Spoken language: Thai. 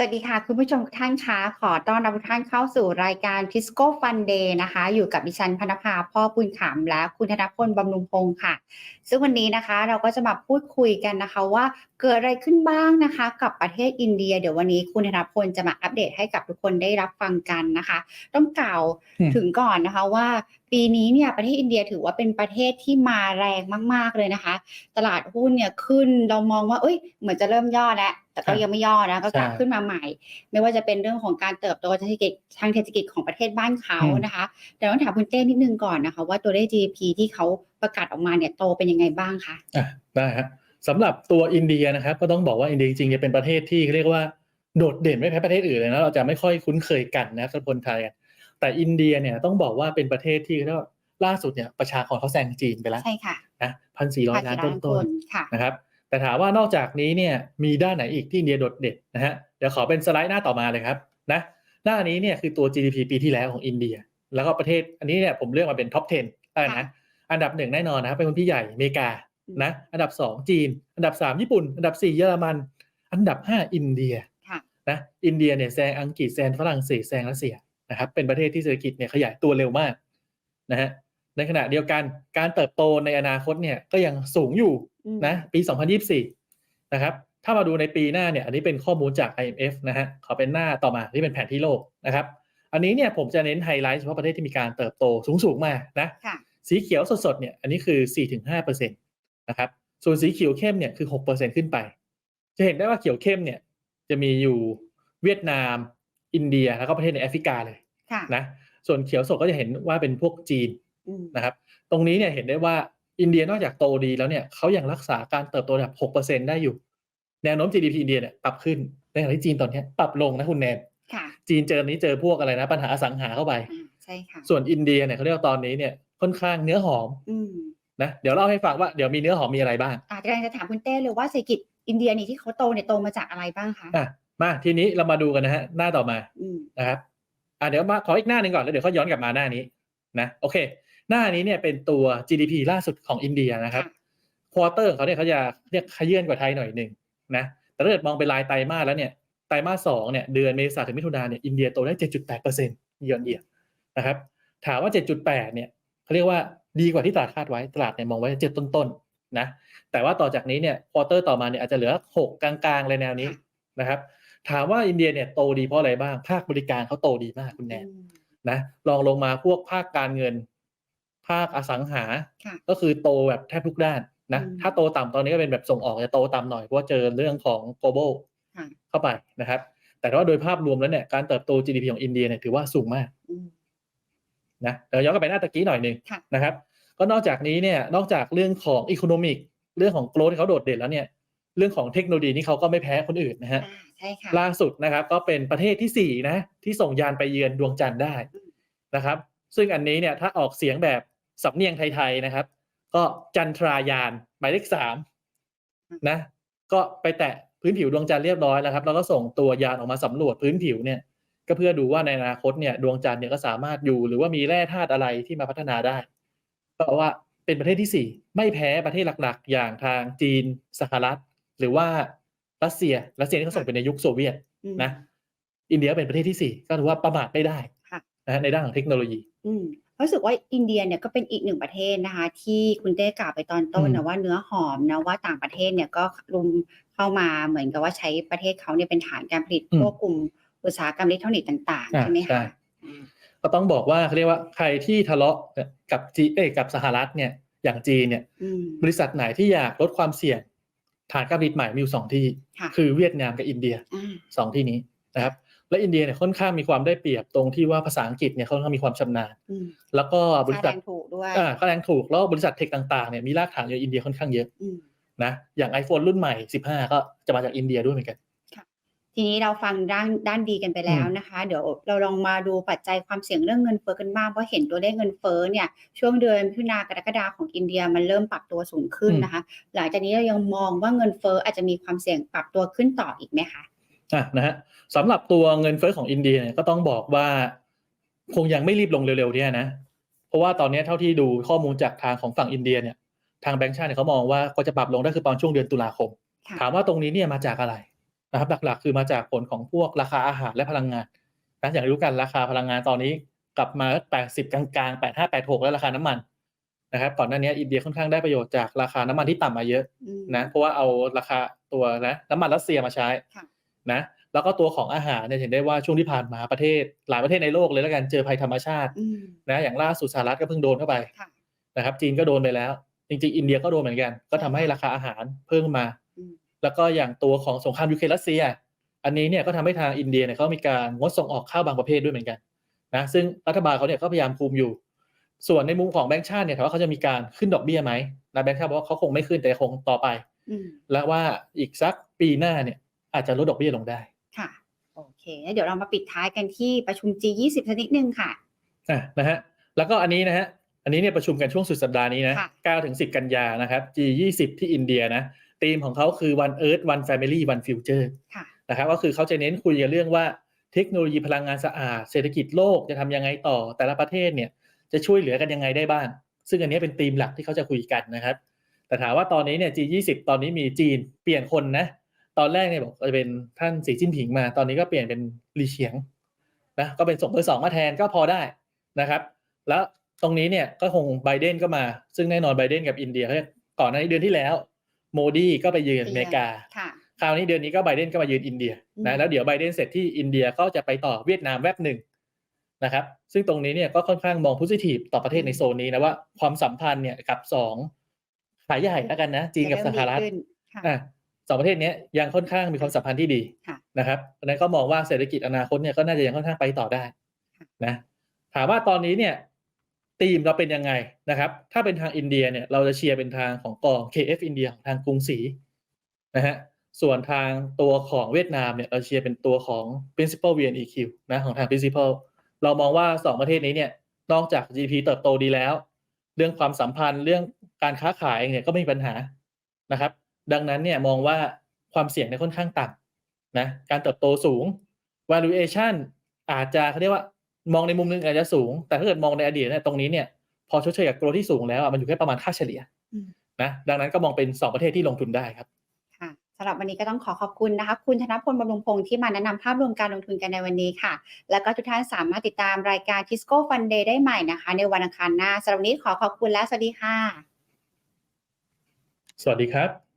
สวัสดีค่ะ คุณผู้ชมทุกท่านคะขอต้อนรับทุกท่านเข้าสู่รายการ Tisco Fun Day นะคะ อยู่กับดิฉันพนภาพ่อปุญขำและคุณธนพลบำรุงพงค์ค่ะ ซึ่งวันนี้นะคะเราก็จะมาพูดคุยกันนะคะว่า เกิดอะไรขึ้นบ้างนะคะ กับประเทศอินเดีย เดี๋ยววันนี้คุณธนพลจะมาอัปเดตให้กับทุกคนได้รับฟังกันนะคะ ต้องกล่าวอืมถึงก่อนนะคะว่า ปีนี้เนี่ยประเทศอินเดียถือว่าเป็นประเทศที่มาแรงมาก ๆเลยนะคะ ตลาดหุ้นเนี่ยขึ้นเรามองว่าเอ้ย เหมือนจะเริ่มย่อแล้วแต่ก็ครับยังไม่ย่อนะก็กลับใช่ขึ้นมาใหม่ ไม่ว่าจะเป็นเรื่องของการเติบโตทางเศรษฐกิจทางเศรษฐกิจของประเทศบ้านเขาอืมนะคะแต่ต้องถามคุณเต้นิดนึงก่อนนะคะ ว่าตัวเลข GDP ที่เขาประกาศออกมาเนี่ยโตเป็นยังไงบ้างคะอะได้ฮะ สำหรับตัวอินเดียนะครับ ก็ต้องบอกว่าอินเดียจริงๆจะเป็นประเทศที่เรียกว่าโดดเด่นไม่แพ้ประเทศอื่นเลยนะเราจะไม่ค่อยคุ้นเคยกันนะครับสำหรับคนไทยอะแต่อินเดียเนี่ยต้องบอกว่าเป็นประเทศที่เรียกว่าล่าสุดเนี่ยประชากรเขาแซงจีนไปแล้วใช่ค่ะนะพันสี่ร้อยล้านต้นคนค่ะๆนะครับแต่ถามว่านอกจากนี้เนี่ยมีด้านไหนอีกที่อินเดียโดดเด่นนะฮะเดี๋ยวขอเป็นสไลด์หน้าต่อมาเลยครับนะหน้านี้เนี่ยคือตัว GDP ปีที่แล้วของอินเดีย แล้วก็ประเทศอันนี้เนี่ยผมเลือกมาเป็นท็อป 10ได้นะค่ะอันดับหนึ่งแน่นอนนะครับเป็นคนพี่ใหญ่อเมริกาอืม นะอันดับสองจีน อันดับสามญี่ปุ่น อันดับสี่เยอรมัน อันดับห้าอินเดียค่ะนะอินเดียเนี่ยแซงอังกฤษแซงฝรั่งเศสแซงรัสเซียนะครับเป็นประเทศที่เศรษฐกิจเนี่ยขยายตัวเร็วมากนะฮะในขณะเดียวกันการเติบโตในอนาคตเนี่ยก็ยังสูงอยู่อืมนะปี 2024 นะครับถ้ามาดูในปีหน้าเนี่ยอันนี้เป็นข้อมูลจาก IMF นะฮะขอเป็นหน้าต่อมาที่เป็นแผนที่โลกนะครับ อันนี้เนี่ยผมจะเน้นไฮไลท์เฉพาะประเทศที่มีการเติบโตสูงๆมานะค่ะสีเขียวสดๆเนี่ยอันนี้คือ 4-5%นะครับส่วนสีเขียวเข้มเนี่ยคือ 6%ขึ้นไป จะเห็นได้ว่าเขียวเข้มเนี่ยจะมีอยู่เวียดนาม อินเดียแล้วก็ประเทศในแอฟริกาเลยค่ะนะส่วนเขียวสดก็จะเห็นว่าเป็นพวกจีนอืมนะครับ ตรงนี้เนี่ยเห็นได้ว่าอินเดียนอกจากโตดีแล้วเนี่ยเขายังรักษาการเติบโตระดับ 6%ได้อยู่ แนวโน้ม GDP อินเดียเนี่ยปรับขึ้นในขณะที่จีนตอนเนี้ยปรับลงนะคุณแนนค่ะจีนเจอนี้เจอพวกอะไรนะ ปัญหาอสังหาเข้าไปอ่าใช่ค่ะ ส่วนอินเดียเนี่ยเขาเรียกว่าตอนนี้เนี่ยค่อนข้างเนื้อหอมอืม นะเดี๋ยวเล่าให้ฟังว่าเดี๋ยวมีเนื้อหอมมีอะไรบ้างอาจจะจะถามคุณเต้เลยว่าเศรษฐกิจอินเดียนี่ที่เขาโตเนี่ยโตมาจากอะไรบ้างคะอะมาทีนี้เรามาดูกันนะฮะหน้าต่อมาอืมนะครับอะเดี๋ยวมาขออีกหน้าหนึ่งก่อนแล้วเดี๋ยวเขาย้อนกลับมาหน้านี้นะโอเค หน้านี้เนี่ยเป็นตัว GDP ล่าสุดของอินเดียนะครับค่ะควอเตอร์ของเขาเนี่ยเขาจะเรียกขยื่นกว่าไทยหน่อยหนึ่งนะแต่ถ้าเกิดมองเป็นรายไตรมาสแล้วเนี่ยไตรมาสสองเนี่ยเดือนเมษาถึงมิถุนาเนี่ยอินเดียโตได้ 7.8เปอร์เซ็นต์เยือนเยียนะครับถามว่า 7.8เนี่ยเขาเรียกว่า ดีกว่าที่ตลาดคาดไว้ตลาดเนี่ยมองไว้เจ็ดต้นๆนะแต่ว่าต่อจากนี้เนี่ยควอเตอร์ต่อมาเนี่ยอาจจะเหลือ 6 กลางๆเลยแนวนี้นะครับถามว่าอินเดียเนี่ยโตดีเพราะอะไรบ้าง ภาคบริการเขาโตดีมากคุณแนนอืมนะลองลงมาพวกภาคการเงิน ภาคอสังหาค่ะก็คือโตแบบแทบทุกด้านนะอืมถ้าโตต่ำตอนนี้ก็เป็นแบบส่งออกจะโตต่ำหน่อยเพราะว่าเจอเรื่องของ global ค่ะเข้าไปนะครับ แต่ว่าโดยภาพรวมแล้วเนี่ยการเติบโต GDP ของอินเดียเนี่ยถือว่าสูงมากอืม นะเดี๋ยวย้อนกลับไปหน้าตะกี้หน่อยหนึ่งค่ะนะครับ ก็นอกจากนี้เนี่ยนอกจากเรื่องของอีโคโนมิกเรื่องของโกลที่เขาโดดเด่นแล้วเนี่ยเรื่องของเทคโนโลยีนี่เขาก็ไม่แพ้คนอื่นนะฮะอ่าใช่ค่ะล่าสุดนะครับ ก็เป็นประเทศที่สี่นะ ที่ส่งยานไปเยือนดวงจันทร์ได้อืมนะครับ ซึ่งอันนี้เนี่ยถ้าออกเสียงแบบสำเนียงไทยๆนะครับ ก็จันทรายานหมายเลขสามนะ ก็ไปแตะพื้นผิวดวงจันทร์เรียบร้อยแล้วครับ แล้วก็ส่งตัวยานออกมาสำรวจพื้นผิวเนี่ย ก็เพื่อดูว่าในอนาคตเนี่ยดวงจันทร์เนี่ยก็สามารถอยู่หรือว่ามีแร่ธาตุอะไรที่มาพัฒนาได้ก็ว่าเป็นประเทศที่สี่ไม่แพ้ประเทศหลักๆ อย่างทางจีนสหรัฐ หรือว่ารัสเซียรัสเซียนี่เขาส่งไปในยุคโซเวียตอืมนะอินเดียเป็นประเทศที่สี่ก็ถือว่าประมาทไม่ได้ค่ะนะฮะในด้านของเทคโนโลยีอืมรู้สึกว่าอินเดียเนี่ยก็เป็นอีกหนึ่งประเทศนะคะ ที่คุณเต้กล่าวไปตอนต้นอืนะมว่าเนื้อหอมนะว่าต่างประเทศเนี่ยก็รุมเข้ามาเหมือนกับว่าใช้ประเทศเขาเนี่ยเป็นฐานการผลิตพวกกลุ่ม อุตสาหกรรมอิเล็กทรอนิกส์ต่างๆอ่าใช่ไหมใช่คะอืมก็ต้องบอกว่าเขาเรียกว่าใครที่ทะเลาะกับจีเอ้ยกับสหรัฐเนี่ยอย่างจีนเนี่ยอืมบริษัทไหนที่อยากลดความเสี่ยง ฐานการผลิตใหม่มีอยู่สองที่ค่ะคือเวียดนามกับอินเดียอ่าสองที่นี้นะครับและอินเดียเนี่ยค่อนข้างมีความได้เปรียบตรงที่ว่าภาษาอังกฤษเนี่ยเขาค่อนข้างมีความชำนาญอืมแล้วก็บริค่าษัแรทงถูกด้วยอ่าค่าแรงถูกแล้วบริษัทเทคต่างๆเนี่ยมีรากฐานอยู่ในอินเดียค่อนข้างเยอะอืมนะอย่าง iPhone รุ่นใหม่ 15 ก็จะมาจากอินเดียด้วยเหมือนกัน ทีนี้เราฟังด้านด้านดีกันไปแล้วนะคะ เดี๋ยวเราลองมาดูปัจจัยความเสี่ยงเรื่องเงินเฟ้อกันบ้างเพราะเห็นตัวเลขเงินเฟ้อเนี่ยช่วงเดือนพิจารณากรกฎาของอินเดียมันเริ่มปรับตัวสูงขึ้นนะคะ หลังจากนี้เรายังมองว่าเงินเฟ้ออาจจะมีความเสี่ยงปรับตัวขึ้นต่ออีกไหมคะอะนะฮะสำหรับตัวเงินเฟ้อของอินเดียเนี่ยก็ต้องบอกว่า คงยังไม่รีบลงเร็วๆเนี่ยนะเพราะว่าตอนนี้เท่าที่ดูข้อมูลจากทางของฝั่งอินเดียเนี่ยทางแบงก์ชาติเนี่ยเขามองว่าก็จะปรับลงได้คือตอนช่วงเดือนตุลาคมค่ะถามว่าตรงนี้เนี่ยมาจากอะไร นะครับหลักๆ คือมาจากผลของพวกราคาอาหารและพลังงานนะอย่างรู้กันราคาพลังงานตอนนี้กลับมา 80 กลางๆ 85 86 แล้วราคาน้ำมันนะครับก่อนหน้านี้อินเดียค่อนข้างได้ประโยชน์จากราคาน้ำมันที่ต่ำมาเยอะอืมนะเพราะว่าเอาราคาตัวนะน้ำมันรัสเซียมาใช้ค่ะนะแล้วก็ตัวของอาหารเนี่ยเห็นได้ว่าช่วงที่ผ่านมาประเทศ หลายประเทศในโลกเลยแล้วกันเจอภัยธรรมชาติอืมนะอย่างล่าสุดสหรัฐก็เพิ่งโดนเข้าไปค่ะนะครับจีนก็โดนไปแล้ว จริงๆ อินเดียก็โดนเหมือนกัน ก็ทำให้ราคาอาหารเพิ่มมาอืม แล้วก็อย่างตัวของสงครามยูเครนรัสเซีย อันนี้เนี่ยก็ทำให้ทางอินเดียเนี่ยเขามีการงดส่งออกข้าวบางประเภทด้วยเหมือนกันนะซึ่งรัฐบาลเขาเนี่ยก็พยายามคุมอยู่ ส่วนในมุมของแบงก์ชาติเนี่ยถามว่าเขาจะมีการขึ้นดอกเบี้ยไหมนะแบงก์ชาติบอกว่าเขาคงไม่ขึ้นแต่คงต่อไปอืมและว่าอีกสักปีหน้าเนี่ยอาจจะลดดอกเบี้ยลงได้ค่ะโอเคแล้วเดี๋ยวเรามาปิดท้ายกันที่ประชุม G20 สักนิดนึงค่ะอะนะฮะแล้วก็อันนี้นะฮะอันนี้เนี่ยประชุมกันช่วงสุดสัปดาห์นี้นะค่ะ9ถึง10 กันยานะครับ G20 ที่อินเดียนะ ธีมของเขาคือ one earth one family one future ค่ะนะครับก็คือเขาจะเน้นคุยกันเรื่องว่าเทคโนโลยีพลังงานสะอาด เศรษฐกิจโลกจะทำยังไงต่อ แต่ละประเทศเนี่ยจะช่วยเหลือกันยังไงได้บ้าง ซึ่งอันนี้เป็นธีมหลักที่เขาจะคุยกันนะครับ แต่ถามว่าตอนนี้เนี่ย G20 ตอนนี้มีจีนเปลี่ยนคนนะ ตอนแรกเนี่ยบอกจะเป็นท่านสีจิ้นผิงมา ตอนนี้ก็เปลี่ยนเป็นลีเฉียงนะก็เป็นส่งเบอร์สองมาแทนก็พอได้นะครับ แล้วตรงนี้เนี่ยก็คงไบเดนก็มา ซึ่งแน่นอนไบเดนกับอินเดียเขาก่อนหน้านี้เดือนที่แล้ว โมดีก็ไปเยือนอเมริกาค่ะคราวนี้เดือนนี้ก็ไบเดนก็มายืนอินเดียอืมนะแล้วเดี๋ยวไบเดนเสร็จที่อินเดียก็จะไปต่อเวียดนามแวบหนึ่งนะครับ ซึ่งตรงนี้เนี่ยก็ค่อนข้างมอง positive ต่อประเทศในโซนนี้นะว่าความสัมพันธ์เนี่ยกับสองขายใหญ่แล้วกันนะ จีนกับสหรัฐจะเมดีขึ้นค่ะอะสองประเทศเนี้ยยังค่อนข้างมีความสัมพันธ์ที่ดีค่ะนะครับดังนั้นก็มองว่าเศรษฐกิจอนาคตเนี่ยก็น่าจะยังค่อนข้างไปต่อได้ค่ะนะ ถามว่าตอนนี้เนี่ย ทีมเราเป็นยังไงนะครับ ถ้าเป็นทางอินเดียเนี่ยเราจะเชียร์เป็นทางของกอง KF อินเดียทางกรุงศรีนะฮะส่วนทางตัวของเวียดนามเนี่ยเราเชียร์เป็นตัวของ principal VNEQ นะของทาง principal เรามองว่าสองประเทศนี้เนี่ยนอกจาก GDP เติบโตดีแล้ว เรื่องความสัมพันธ์เรื่องการค้าขายเนี่ยก็ไม่มีปัญหานะครับ ดังนั้นเนี่ยมองว่าความเสี่ยงเนี่ยค่อนข้างต่ำนะการเติบโตสูง valuation อาจจะเขาเรียกว่า มองในมุมหนึงอาจจะสูง แต่ถ้าเกิดมองในอดีตเนี่ยตรงนี้เนี่ยพอชดเชยกับโกรที่สูงแล้วอะมันอยู่แค่ประมาณค่าเฉลี่ยอืมนะดังนั้นก็มองเป็นสองประเทศที่ลงทุนได้ครับค่ะสำหรับวันนี้ก็ต้องขอขอบคุณนะคะ คุณธนพลบำรุงพงศ์ที่มาแนะนำภาพรวมการลงทุนกันในวันนี้ค่ะ แล้วก็ทุกท่านสามารถติดตามรายการ Tisco Fun Day ได้ใหม่นะคะ ในวันอังคารหน้าสำหรับวันนี้ขอขอบคุณและสวัสดีค่ะ สวัสดีครับ